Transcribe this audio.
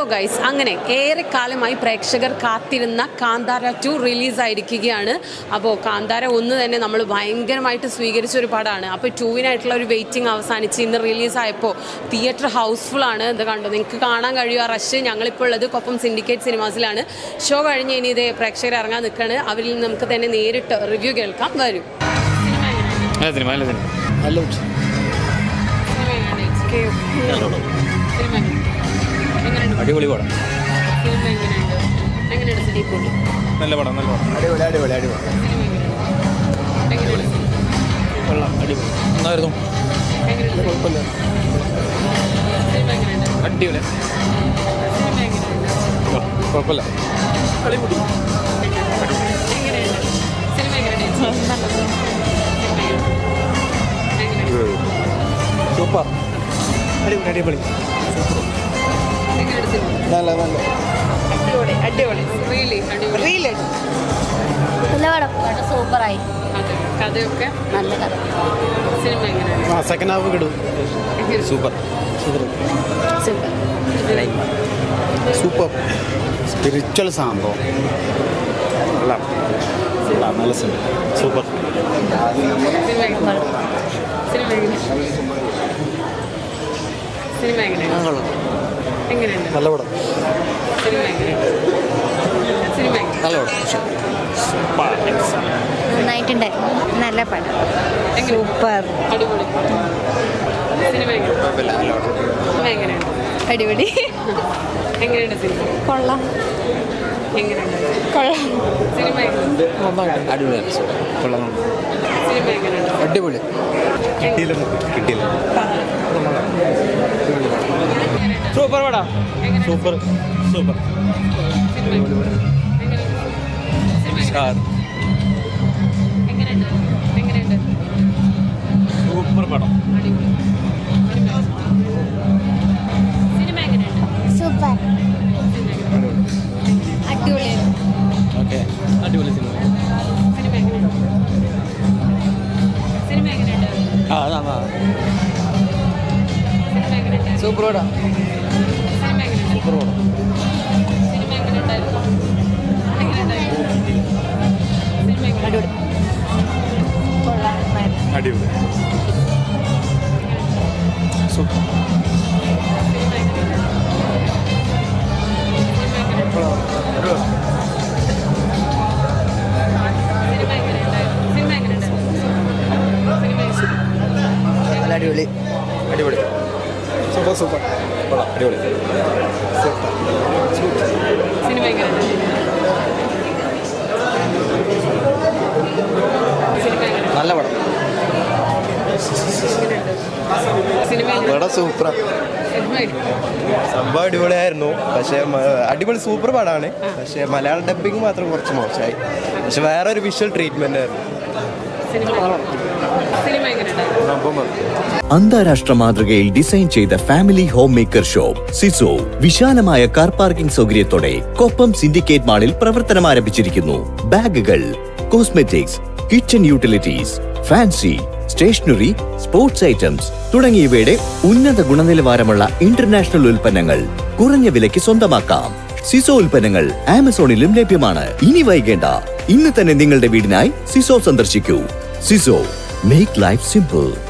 Hello guys. അങ്ങനെ ഏറെക്കാലമായി പ്രേക്ഷകർ കാത്തിരുന്ന കാന്താര ടു റിലീസായിരിക്കുകയാണ്. അപ്പോൾ കാന്താര ഒന്ന് തന്നെ നമ്മൾ ഭയങ്കരമായിട്ട് സ്വീകരിച്ച ഒരു പടമാണ്. അപ്പോൾ ടൂവിനായിട്ടുള്ള ഒരു വെയിറ്റിംഗ് അവസാനിച്ച് ഇന്ന് റിലീസായപ്പോൾ തിയേറ്റർ ഹൗസ്ഫുൾ ആണ് ഇത് കണ്ടോ? നിങ്ങൾക്ക് കാണാൻ കഴിയും ആ റഷ്. ഞങ്ങളിപ്പോൾ ഉള്ളത് കൊപ്പം സിൻഡിക്കേറ്റ് സിനിമാസിലാണ്. ഷോ കഴിഞ്ഞ് ഇനി ഇതേ പ്രേക്ഷകർ ഇറങ്ങാൻ നിൽക്കുകയാണ് അവരിൽ നിന്ന് നമുക്ക് തന്നെ നേരിട്ട് റിവ്യൂ കേൾക്കാം. വരും. Cinema cinema. അടിപൊളി പടം. നല്ല പടം നല്ല പടം. അടിപൊളി അടിപൊളി അടിപൊളി. കൊള്ളാം അടിപൊളി. എന്നായിരുന്നു കുഴപ്പമില്ല. അടിപൊളി. കുഴപ്പമില്ല. സൂപ്പർ. അടിപൊളി അടിപൊളി. നല്ല നല്ല. അടിപൊളി അടിപൊളി. റിയലി അടിപൊളി. നല്ല പടം. പടം സൂപ്പറായി. കഥയൊക്കെ? നല്ല കഥ. സിനിമ എങ്ങനെയാണ് ആ second half കിടും. Super. Super. Super. Super. Spiritual സംഭവം. അല്ല നല്ല സിനിമ. സൂപ്പർ. സിനിമ എങ്ങനെയാണ് എങ്ങനെയുണ്ട്? നല്ല പടം. സിനിമ എങ്ങനെയുണ്ട്? സിനിമ എങ്ങനെ നല്ല പടം. നന്നായിട്ടുണ്ടായി നല്ല പടം. സൂപ്പർ. അടിപൊളി. സിനിമ എങ്ങനെ സിനിമ എങ്ങനെയുണ്ട്? അടിപൊളി. എങ്ങനെയുണ്ട് സിനിമ? കൊള്ളാം. എങ്ങനെയുണ്ട്? കൊള്ളാം. സിനിമ കൊള്ളാം. സിനിമ എങ്ങനെയുണ്ട്? അടിപൊളി. കിട്ടിയില്ല കിട്ടിയില്ല. സൂപ്പർ പടം സൂപ്പർ സൂപ്പർ. സൂപ്പർ പടം സൂപ്പർ. അടിപൊളി. ഓക്കെ അടിപൊളി സിനിമ. സിനിമ എങ്ങനെയുണ്ട്? സിനിമ എങ്ങനെയുണ്ട്? ആ. സൂപ്പർ പടം എങ്ങനെയുണ്ട് സൂപ്പർ. പടം കൊള്ളാം അടിപൊളി സൂപ്പർ. അടിപൊളി. അടിപൊളി. Super super. അടിപൊളി. സിനിമ നല്ല പടം. പടം സൂപ്പറാ സിനിമ സംഭവം അടിപൊളിയായിരുന്നു. പക്ഷേ അടിപൊളി സൂപ്പർ പടമാണ്. പക്ഷേ മലയാളം ഡബിങ് മാത്രം കുറച്ച് മോശമായി. പക്ഷെ വേറെ ഒരു വിഷ്വൽ ട്രീറ്റ്മെന്റ് ആയിരുന്നു അന്താരാഷ്ട്ര മാതൃകയിൽ ഡിസൈൻ ചെയ്ത ഫാമിലി ഹോം മേക്കർ ഷോപ്പ് സിസോ വിശാലമായ കാർ പാർക്കിംഗ് സൗകര്യത്തോടെ കൊപ്പം സിൻഡിക്കേറ്റ് മാളിൽ പ്രവർത്തനം ആരംഭിച്ചിരിക്കുന്നു. ബാഗുകൾ cosmetics kitchen utilities fancy stationery sports items തുടങ്ങിയവയുടെ ഉന്നത ഗുണനിലവാരമുള്ള ഇന്റർനാഷണൽ ഉൽപ്പന്നങ്ങൾ കുറഞ്ഞ വിലയ്ക്ക് സ്വന്തമാക്കാം. സിസോ ഉൽപ്പന്നങ്ങൾ ആമസോണിലും ലഭ്യമാണ്. ഇനി വൈകേണ്ട. ഇന്ന് തന്നെ നിങ്ങളുടെ വീടിനായി സിസോ സന്ദർശിക്കൂ. സിസോ Make life simple.